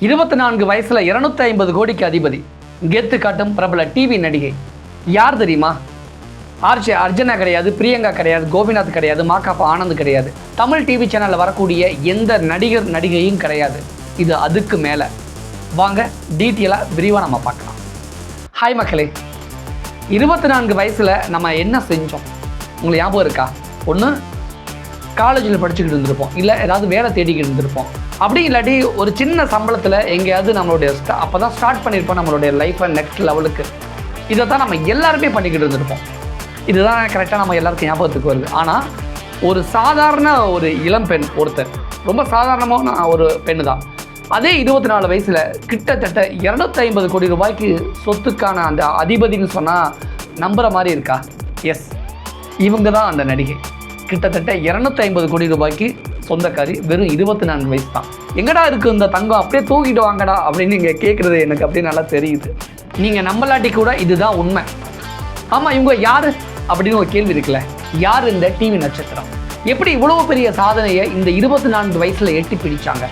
இருபத்தி நான்கு வயசுல இருநூத்தி ஐம்பது கோடிக்கு அதிபதி. கெத்து காட்டும் பிரபல டிவி நடிகை. யார் தெரியுமா? ஆர்ஜே அர்ஜுனா கிடையாது பிரியங்கா கிடையாது கோபிநாத் கிடையாது மாக்காப்பா ஆனந்த் கிடையாது. தமிழ் டிவி சேனலில் வரக்கூடிய எந்த நடிகர் நடிகையும் கிடையாது. இது அதுக்கு மேலே. வாங்க டீட்டெயிலாக விரிவாக நம்ம பார்க்கலாம். ஹாய் மக்களே. இருபத்தி நான்கு வயசில் நம்ம என்ன செஞ்சோம்? உங்களுக்கு ஞாபகம் இருக்கா? ஒன்று காலேஜில் படிச்சுக்கிட்டு இருந்திருப்போம். இல்லை ஏதாவது வேலை தேடிக்கிட்டு இருந்திருப்போம். அப்படி இல்லாட்டி ஒரு சின்ன சம்பளத்தில் எங்கேயாவது நம்மளுடைய அப்போ தான் ஸ்டார்ட் பண்ணியிருப்போம் நம்மளுடைய லைஃப்பை நெக்ஸ்ட் லெவலுக்கு இதை தான் நம்ம எல்லாருமே பண்ணிக்கிட்டு இருந்திருப்போம். இதுதான் கரெக்டாக நம்ம எல்லாருக்கும் ஞாபகத்துக்கு வருது. ஆனால் ஒரு சாதாரண ஒரு இளம் பெண் ஒருத்தர் ரொம்ப சாதாரணமான ஒரு பெண்ணு தான் அதே இருபத்தி நாலு வயசில் கிட்டத்தட்ட இரநூத்தி ஐம்பது கோடி ரூபாய்க்கு சொத்துக்கான அந்த அதிபதின்னு சொன்னால் நம்புகிற மாதிரி இருக்கா? எஸ் இவங்க தான் அந்த நடிகை. கிட்டத்தட்ட இரநூத்தி ஐம்பது கோடி ரூபாய்க்கு சொந்தக்காரி வெறும் இருபத்தி நான்கு வயசு தான். எங்கடா இருக்கு இந்த தங்கம்? அப்படியே தூக்கிட்டு வாங்கடா அப்படின்னு நீங்கள் கேட்குறது எனக்கு அப்படியே நல்லா தெரியுது. நீங்கள் நம்பலாட்டி கூட இதுதான் உண்மை. ஆமாம் இவங்க யார்? அப்படின்னு ஒரு கேள்வி இருக்குல்ல. யார் இந்த டிவி நட்சத்திரம்? எப்படி இவ்வளவு பெரிய சாதனையை இந்த இருபத்தி நான்கு வயசுல எட்டி பிடிச்சாங்க?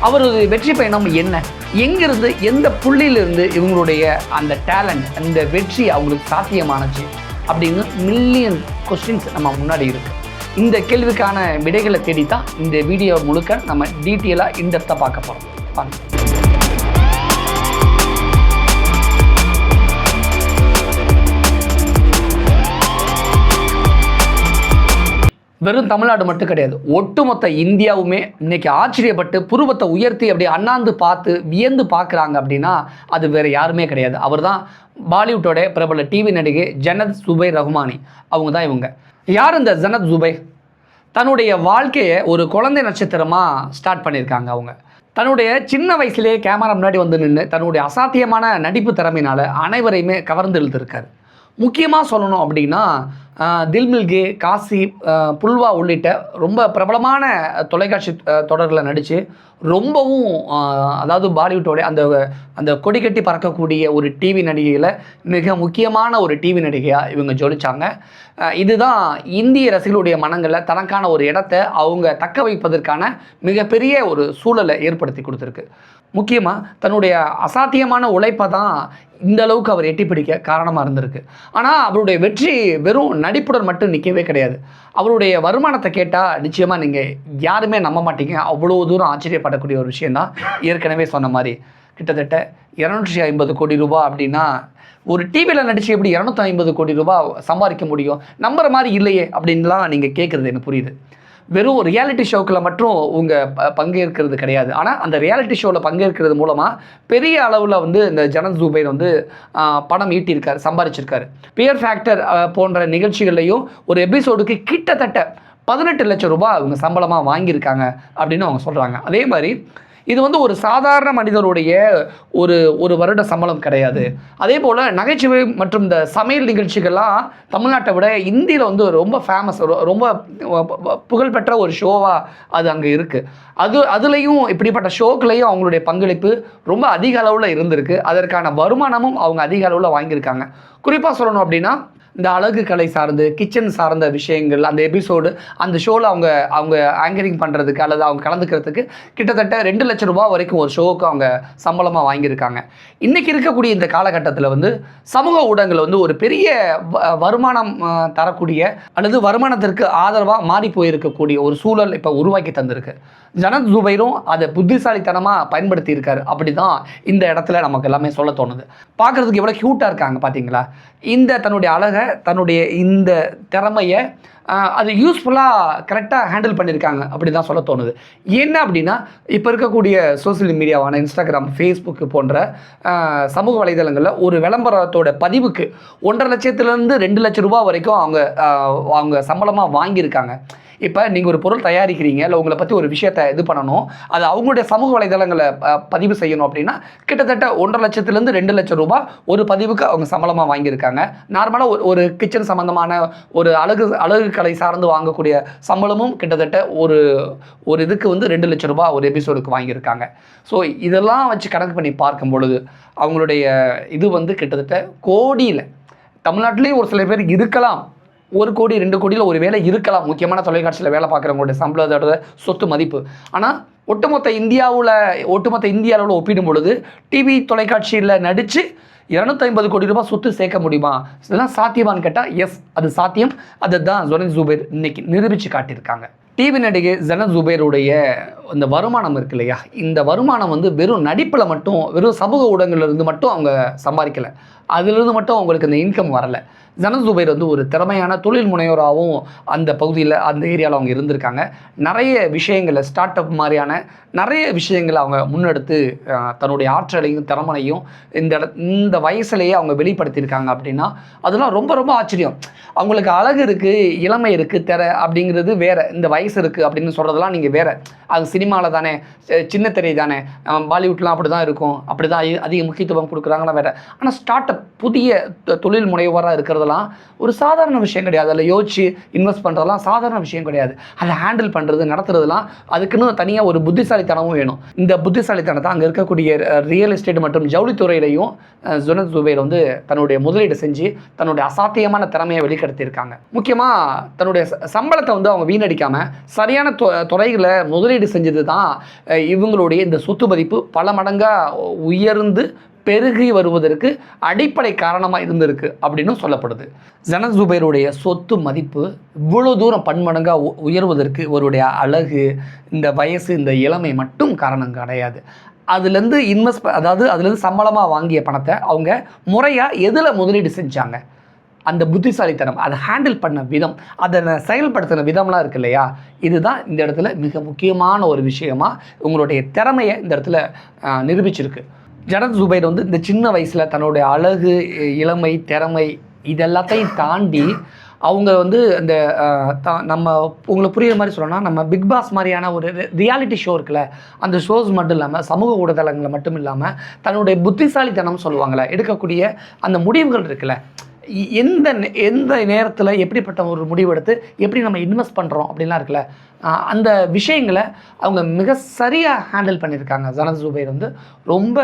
அவரது வெற்றி பயணம் என்ன? எங்கிருந்து எந்த புள்ளியிலிருந்து இவங்களுடைய அந்த டேலண்ட் அந்த வெற்றி அவங்களுக்கு சாத்தியமானச்சு அப்படின்னு மில்லியன் கொஸ்டின்ஸ் நம்ம முன்னாடி இருக்கு. இந்த கேள்விக்கான விடைகளை தேடி தான் இந்த வீடியோ முழுக்க நம்ம டீட்டெயிலாக இன்டெப்த்தாக பார்க்க போகிறோம் வாங்க. வெறும் தமிழ்நாடு மட்டும் கிடையாது. ஒட்டுமொத்த இந்தியாவுமே இன்னைக்கு ஆச்சரியப்பட்டு புருவத்தை உயர்த்தி அப்படியே அண்ணாந்து பார்த்து வியந்து பார்க்குறாங்க அப்படின்னா அது வேறு யாருமே கிடையாது. அவர் தான் பாலிவுட்டோட பிரபல டிவி நடிகை ஜனத் சுபை ரஹ்மானி அவங்க தான் இவங்க. யார் இந்த ஜனத் ஜுபை தன்னுடைய வாழ்க்கையை ஒரு குழந்தை நட்சத்திரமாக ஸ்டார்ட் பண்ணியிருக்காங்க அவங்க. தன்னுடைய சின்ன வயசுலேயே கேமரா முன்னாடி வந்து நின்று தன்னுடைய அசாத்தியமான நடிப்பு திறமையினால் அனைவரையுமே கவர்ந்து இழுத்திருக்காரு. முக்கியமாக சொல்லணும் அப்படின்னா தில்மில்கே தில் மில்கே காசி புல்வா உள்ளிட்ட ரொம்ப பிரபலமான தொலைக்காட்சி தொடரில் நடித்து ரொம்பவும் அதாவது பாலிவுட்டோட அந்த அந்த கொடி கட்டி பறக்கக்கூடிய ஒரு டிவி நடிகையில் மிக முக்கியமான ஒரு டிவி நடிகையாக இவங்க ஜொலித்தாங்க இதுதான் இந்திய ரசிகர்களுடைய மனங்களில் தனக்கான ஒரு இடத்தை அவங்க தக்க வைப்பதற்கான மிகப்பெரிய ஒரு சூழலை ஏற்படுத்தி கொடுத்துருக்கு. முக்கியமாக தன்னுடைய அசாத்தியமான உழைப்பை தான் இந்த அளவுக்கு அவர் எட்டி பிடிக்க காரணமாக இருந்திருக்கு. ஆனால் அவருடைய வெற்றி வெறும் நடிப்புடன் மட்டும் நிற்கவே கிடையாது. அவருடைய வருமானத்தை கேட்டால் நிச்சயமாக நீங்கள் யாருமே நம்ப மாட்டீங்க. அவ்வளோ தூரம் ஆச்சரியப்படக்கூடிய ஒரு விஷயந்தான் ஏற்கனவே சொன்ன மாதிரி. கிட்டத்தட்ட இரநூற்றி ஐம்பது கோடி ரூபா அப்படின்னா ஒரு டிவியில் நடித்து எப்படி இரநூத்தி ஐம்பது கோடி ரூபாய் சம்பாதிக்க முடியும்? நம்புற மாதிரி இல்லையே அப்படின்லாம் நீங்கள் கேட்குறது எனக்கு புரியுது. வெறும் ஒரு ரியாலிட்டி ஷோக்கில் மட்டும் உங்கள் ப- பங்கேற்கிறது கிடையாது. ஆனால் அந்த ரியாலிட்டி ஷோவில் பங்கேற்கிறது மூலமாக பெரிய அளவில் வந்து இந்த ஜனன் ஜூபைர் வந்து பணம் ஈட்டியிருக்காரு சம்பாதிச்சிருக்காரு பியர் ஃபேக்டர் போன்ற நிகழ்ச்சிகள்லையும் ஒரு எபிசோடுக்கு கிட்டத்தட்ட பதினெட்டு லட்சம் ரூபாய் அவங்க சம்பளமாக வாங்கியிருக்காங்க அப்படின்னு அவங்க சொல்கிறாங்க அதே மாதிரி இது வந்து ஒரு சாதாரண மனிதருடைய ஒரு ஒரு வருட சம்பளம் கிடையாது. அதே போல் நகைச்சுவை மற்றும் இந்த சமையல் நிகழ்ச்சிகள்லாம் தமிழ்நாட்டை விட இந்தியில் வந்து ரொம்ப ஃபேமஸ் ரொம்ப புகழ்பெற்ற ஒரு ஷோவாக அது அங்கே இருக்குது அது அதுலேயும் இப்படிப்பட்ட ஷோக்களையும் அவங்களுடைய பங்களிப்பு ரொம்ப அதிக அளவில் இருந்திருக்கு. அதற்கான வருமானமும் அவங்க அதிக அளவில் வாங்கியிருக்காங்க. குறிப்பாக சொல்லணும் அப்படின்னா இந்த அழகு கலை சார்ந்து கிச்சன் சார்ந்த விஷயங்கள் அந்த எபிசோடு அந்த ஷோவில் அவங்க அவங்க ஆங்கரிங் பண்ணுறதுக்கு அல்லது அவங்க கலந்துக்கிறதுக்கு கிட்டத்தட்ட ரெண்டு லட்சம் ரூபாய் வரைக்கும் ஒரு ஷோவுக்கு அவங்க சம்பளமாக வாங்கியிருக்காங்க. இன்றைக்கி இருக்கக்கூடிய இந்த காலகட்டத்தில் வந்து சமூக ஊடகங்கள் வந்து ஒரு பெரிய வ- வருமானம் தரக்கூடிய அல்லது வருமானத்திற்கு ஆதரவாக மாறி போயிருக்கக்கூடிய ஒரு சூழல் இப்போ உருவாக்கி தந்திருக்கு. ஜனத் ஜுபைரும் அதை புத்திசாலித்தனமாக பயன்படுத்தி இருக்காரு அப்படி தான் இந்த இடத்துல நமக்கு எல்லாமே சொல்ல தோணுது. பார்க்குறதுக்கு எவ்வளோ க்யூட்டாக இருக்காங்க பார்த்தீங்களா இந்த தன்னுடைய அழகை தன்னுடைய இந்த திறமையை அது யூஸ்ஃபுல்லாக கரெக்டாக ஹேண்டில் பண்ணியிருக்காங்க அப்படி தான் சொல்ல தோணுது. என்ன அப்படின்னா இப்போ இருக்கக்கூடிய சோஷியல் மீடியாவான இன்ஸ்டாகிராம் ஃபேஸ்புக்கு போன்ற சமூக வலைதளங்களில் ஒரு விளம்பரத்தோட பதிவுக்கு ஒன்றரை லட்சத்துலேருந்து ரெண்டு லட்ச ரூபாய் வரைக்கும் அவங்க அவங்க சம்பளமாக வாங்கியிருக்காங்க. இப்போ நீங்கள் ஒரு பொருள் தயாரிக்கிறீங்க இல்லை உங்களை பற்றி ஒரு விஷயத்தை இது பண்ணணும் அது அவங்களுடைய சமூக வலைதளங்களை பதிவு செய்யணும் அப்படின்னா கிட்டத்தட்ட ஒன்றரை லட்சத்துலேருந்து ரெண்டு லட்சம் ரூபாய் ஒரு பதிவுக்கு அவங்க சம்பளமாக வாங்கியிருக்காங்க. நார்மலாக ஒரு ஒரு கிச்சன் சம்மந்தமான ஒரு அழகு அழகு கலை சார்ந்து வாங்கக்கூடிய சம்பளமும் கிட்டத்தட்ட ஒரு ஒரு இதுக்கு வந்து ரெண்டு லட்சம் ரூபாய் ஒரு எபிசோடுக்கு வாங்கியிருக்காங்க. ஸோ இதெல்லாம் வச்சு கணக்கு பண்ணி பார்க்கும் பொழுது அவங்களுடைய இது வந்து கிட்டத்தட்ட கோடியில். தமிழ்நாட்டிலேயும் ஒரு சில பேர் இருக்கலாம். ஒரு கோடி ரெண்டு கோடியில் ஒரு வேலை இருக்கலாம். முக்கியமான தொலைக்காட்சியில் வேலை பார்க்குறவங்களுடைய சம்பளத்தோட சொத்து மதிப்பு. ஆனால் ஒட்டுமொத்த இந்தியாவில் ஒட்டுமொத்த இந்திய அளவில் ஒப்பிடும் பொழுது டிவி தொலைக்காட்சியில் நடித்து இரநூத்தைம்பது கோடி ரூபாய் சொத்து சேர்க்க முடியுமா? இதெல்லாம் சாத்தியமான்னு கேட்டால் எஸ் அது சாத்தியம். அதை தான் ஜொரன் ஜூபேர் இன்னைக்கு நிரூபித்து காட்டியிருக்காங்க. டிவி நடிகை ஜனத் ஜுபேருடைய இந்த வருமானம் இருக்கு இல்லையா? இந்த வருமானம் வந்து வெறும் நடிப்பில் மட்டும் வெறும் சமூக ஊடகங்கள்லேருந்து மட்டும் அவங்க சம்பாதிக்கலை. அதிலிருந்து மட்டும் அவங்களுக்கு இந்த இன்கம் வரலை. ஜனத் ஜுபைர் வந்து ஒரு திறமையான தொழில் முனைவராகவும் அந்த பகுதியில் அந்த ஏரியாவில் அவங்க இருந்திருக்காங்க. நிறைய விஷயங்களை ஸ்டார்ட் அப் மாதிரியான நிறைய விஷயங்களை அவங்க முன்னெடுத்து தன்னுடைய ஆற்றலையும் திறமனையும் இந்த இந்த வயசுலேயே அவங்க வெளிப்படுத்தியிருக்காங்க அப்படின்னா அதெல்லாம் ரொம்ப ரொம்ப ஆச்சரியம். அவங்களுக்கு அழகு இருக்குது இளமை இருக்குது திற அப்படிங்கிறது வேறு. இந்த வயசு இருக்குது அப்படின்னு சொல்கிறதெல்லாம் நீங்கள் வேறு. அது சினிமாவில் தானே சின்ன திரை தானே. பாலிவுட்லாம் அப்படி தான் இருக்கும். அப்படி தான் அதிக முக்கியத்துவம் கொடுக்குறாங்கன்னா வேறு. ஆனால் ஸ்டார்ட் அப் புதிய தொ- தொழில் முனைவராக இருக்கிறதெல்லாம் ஒரு சாதாரண விஷயம் கிடையாது. அதில் யோசிச்சு இன்வெஸ்ட் பண்ணுறதெல்லாம் சாதாரண விஷயம் கிடையாது. அதை ஹேண்டில் பண்ணுறது நடத்துறதுலாம் அதுக்குன்னு தனியாக ஒரு புத்திசாலித்தனமும் வேணும். இந்த புத்திசாலித்தனத்தை அங்கே இருக்கக்கூடிய ரியல் எஸ்டேட் மற்றும் ஜவுளித்துறையிலையும் ஜுனத் ஜுபைர் வந்து தன்னுடைய முதலீடு செஞ்சு தன்னுடைய அசாத்தியமான திறமையை வெளிப்படுத்தியிருக்காங்க முக்கியமாக தன்னுடைய ச- சம்பளத்தை வந்து அவங்க வீணடிக்காமல் சரியான தொ துறைகளை முதலீடு செஞ்சது தான் இவங்களுடைய இந்த சொத்து மதிப்பு பல மடங்காக உயர்ந்து பெருகி வருவதற்கு அடிப்படை காரணமாக இருந்திருக்கு அப்படின்னு சொல்லப்படுது. ஜனத் ஜுபைருடைய சொத்து மதிப்பு இவ்வளோ தூரம் பன்மடங்காக உ- உயர்வதற்கு இவருடைய அழகு இந்த வயசு இந்த இளமை மட்டும் காரணம் கிடையாது. அதுலேருந்து இன்வெஸ்ட் அதாவது அதுலேருந்து சம்பளமாக வாங்கிய பணத்தை அவங்க முறையாக எதில் முதலீடு செஞ்சாங்க? அந்த புத்திசாலித்தனம் அதை ஹேண்டில் பண்ண விதம் அதை செயல்படுத்தின விதம்லாம் இருக்கு இல்லையா? இதுதான் இந்த இடத்துல மிக முக்கியமான ஒரு விஷயமாக உங்களுடைய திறமையை இந்த இடத்துல நிரூபிச்சிருக்கு. ஜனத் ஜுபைர் வந்து இந்த சின்ன வயசில் தன்னுடைய அழகு இளமை திறமை இதெல்லாத்தையும் தாண்டி அவங்க வந்து அந்த நம்ம உங்களுக்கு புரியுற மாதிரி சொல்லணும்னா நம்ம பிக் பாஸ் மாதிரியான ஒரு ரியாலிட்டி ஷோ இருக்குல்ல அந்த ஷோஸ் மட்டும் இல்லாமல் சமூக ஊடகங்களில் மட்டும் இல்லாமல் தன்னுடைய புத்திசாலித்தனம் சொல்லுவாங்கள்ல எடுக்கக்கூடிய அந்த முடிவுகள் இருக்குல்ல எந்த நே- எந்த நேரத்தில் எப்படிப்பட்ட ஒரு முடிவெடுத்து எப்படி நம்ம இன்வெஸ்ட் பண்ணுறோம் அப்படின்லாம் இருக்குல்ல அந்த விஷயங்களை அவங்க மிக சரியாக ஹேண்டில் பண்ணியிருக்காங்க. ஜனத் ஜுபைர் வந்து ரொம்ப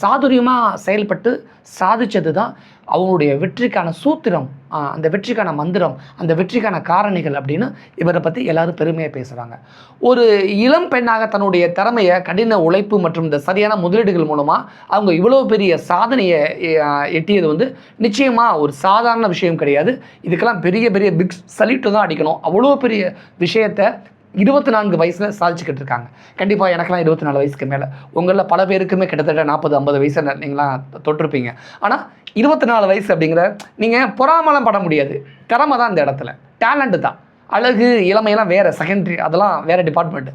சாதுரியமாக செயல்பட்டு சாதித்தது தான் அவங்களுடைய வெற்றிக்கான சூத்திரம் அந்த வெற்றிக்கான மந்திரம் அந்த வெற்றிக்கான காரணிகள் அப்படின்னு இவரை பற்றி எல்லாரும் பெருமையாக பேசுகிறாங்க ஒரு இளம் பெண்ணாக தன்னுடைய திறமையை கடின உழைப்பு மற்றும் இந்த சரியான முதலீடுகள் மூலமாக அவங்க இவ்வளோ பெரிய சாதனையை எட்டியது வந்து நிச்சயமாக ஒரு சாதாரண விஷயம் கிடையாது. இதுக்கெல்லாம் பெரிய பெரிய பிக் சல்யூட்டு தான் அடிக்கணும். அவ்வளோ பெரிய விஷயத்தை இருபத்தி நான்கு வயசில் சாதிச்சுக்கிட்டு இருக்காங்க. கண்டிப்பாக எனக்கெல்லாம் இருபத்தி நாலு வயசுக்கு மேலே. உங்களில் பல பேருக்குமே கிட்டத்தட்ட நாற்பது ஐம்பது வயசு நீங்களாம் தொட்டிருப்பீங்க. ஆனால் இருபத்தி நாலு வயசு அப்படிங்கிற நீங்கள் பொறாமலாம் பட முடியாது. திறமை தான் இந்த இடத்துல. டேலண்ட்டு தான். அழகு இளமையெல்லாம் வேறு. செகண்டரி அதெல்லாம் வேறு டிபார்ட்மெண்ட்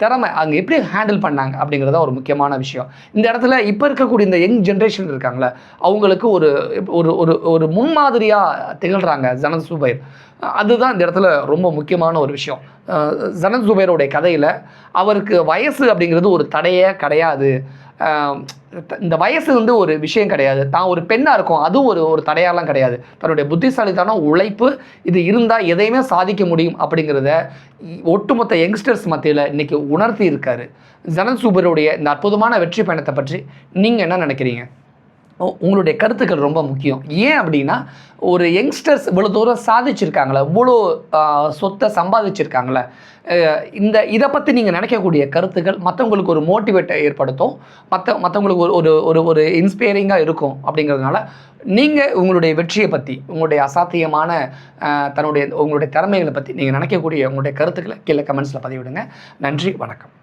திறமை அங்கே எப்படி ஹேண்டில் பண்ணாங்க அப்படிங்கிறத ஒரு முக்கியமான விஷயம். இந்த இடத்துல இப்போ இருக்கக்கூடிய இந்த யங் ஜென்ரேஷன் இருக்காங்களே அவங்களுக்கு ஒரு ஒரு ஒரு ஒரு முன்மாதிரியாக திகழ்கிறாங்க ஜனசுபைர் அதுதான் இந்த இடத்துல ரொம்ப முக்கியமான ஒரு விஷயம். ஜனன் ஜனத் கதையில் அவருக்கு வயசு அப்படிங்கிறது ஒரு தடையே கிடையாது. இந்த வயசு வந்து ஒரு விஷயம் கிடையாது. தான் ஒரு பெண்ணாக இருக்கும் அதுவும் ஒரு ஒரு தடையாலாம் கிடையாது. தன்னுடைய புத்திசாலித்தனம் உழைப்பு இது இருந்தால் எதையுமே சாதிக்க முடியும் அப்படிங்கிறத ஒட்டுமொத்த யங்ஸ்டர்ஸ் மத்தியில் இன்றைக்கி உணர்த்தி இருக்காரு. ஜனத் சூபருடைய இந்த அற்புதமான வெற்றி பயணத்தை பற்றி நீங்கள் என்ன நினைக்கிறீங்க? உங்களுடைய கருத்துக்கள் ரொம்ப முக்கியம். ஏன் அப்படின்னா ஒரு யங்ஸ்டர்ஸ் இவ்வளோ தூரம் சாதிச்சிருக்காங்களே இவ்வளோ சொத்தை சம்பாதிச்சிருக்காங்களே இந்த இதை பற்றி நீங்கள் நினைக்கக்கூடிய கருத்துக்கள் மற்றவங்களுக்கு ஒரு மோட்டிவேட்டை ஏற்படுத்தும். மற்ற மற்றவங்களுக்கு ஒரு ஒரு ஒரு ஒரு இன்ஸ்பைரிங்காக இருக்கும் அப்படிங்கிறதுனால நீங்கள் உங்களுடைய வெற்றியை பற்றி உங்களுடைய அசாத்தியமான தன்னுடைய உங்களுடைய திறமைகளை பற்றி நீங்கள் நினைக்கக்கூடிய உங்களுடைய கருத்துக்களை கீழே கமெண்ட்ஸில் பதிவிடுங்க. நன்றி வணக்கம்.